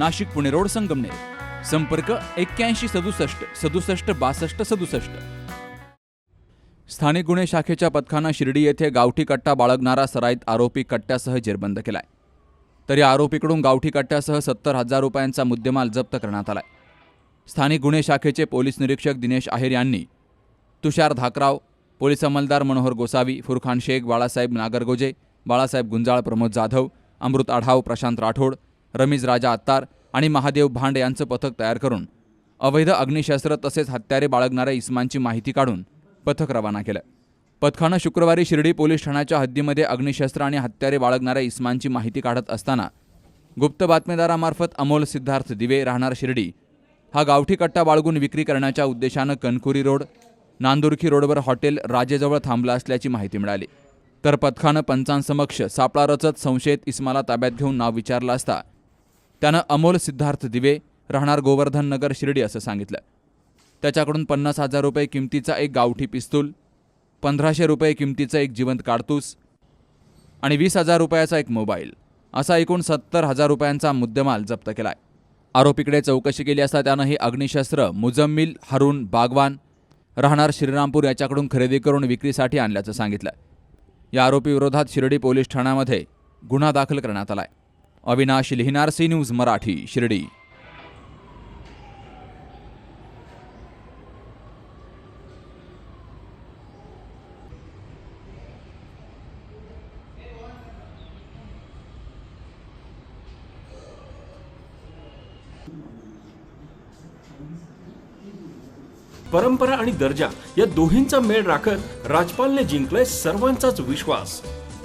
Nashik Pune road Sangamner. संपर्क एक्क्याऐंशी सदुसष्ट सदुसष्ट बासष्ट सदुसष्ट. स्थानिक गुन्हे शाखेच्या पथकानं शिर्डी येथे गावठी कट्टा बाळगणारा सराईत आरोपी कट्ट्यासह जेरबंद केलाय. तर या आरोपीकडून गावठी कट्ट्यासह सत्तर हजार रुपयांचा मुद्देमाल जप्त करण्यात आलाय. स्थानिक गुन्हे शाखेचे पोलीस निरीक्षक दिनेश आहेर यांनी तुषार धाकराव पोलीस अंमलदार मनोहर गोसावी फुरखान शेख बाळासाहेब नागरगोजे बाळासाहेब गुंजाळ प्रमोद जाधव अमृत आढाव प्रशांत राठोड रमीज राजा आत्तार आणि महादेव भांड यांचं पथक तयार करून अवैध अग्निशस्त्र तसेच हत्यारे बाळगणाऱ्या इस्मांची माहिती काढून पथक रवाना केलं. पथकानं शुक्रवारी शिर्डी पोलीस ठाण्याच्या हद्दीमध्ये अग्निशस्त्र आणि हत्यारे बाळगणाऱ्या इस्मांची माहिती काढत असताना गुप्त बातमीदारामार्फत अमोल सिद्धार्थ दिवे राहणार शिर्डी. हा गावठी कट्टा बाळगून विक्री करण्याच्या उद्देशानं कणकुरी रोड नांदुरखी रोडवर हॉटेल राजेजवळ थांबला असल्याची माहिती मिळाली. तर पथकानं पंचांसमक्ष सापळा रचत संशयित इस्माला ताब्यात घेऊन नाव विचारलं असता त्यानं अमोल सिद्धार्थ दिवे राहणार गोवर्धन नगर शिर्डी असं सांगितलं. त्याच्याकडून पन्नास हजार रुपये किमतीचा एक गावठी पिस्तूल पंधराशे रुपये किमतीचं एक जिवंत काडतूस आणि वीस हजार रुपयाचा एक मोबाईल असा एकूण सत्तर हजार रुपयांचा मुद्देमाल जप्त केला आहे आरोपीकडे चौकशी केली असता त्यानं हे अग्निशस्त्र मुजम्मिल हरून बागवान राहणार श्रीरामपूर याच्याकडून खरेदी करून विक्रीसाठी आणल्याचं सांगितलं. या आरोपीविरोधात शिर्डी पोलीस ठाण्यामध्ये गुन्हा दाखल करण्यात आला आहे अविनाश लिहिणार सी न्यूज मराठी शिर्डी. परंपरा आणि दर्जा या दोन्हींचा मेळ राखत राजपालने जिंकलाय सर्वांचाच विश्वास.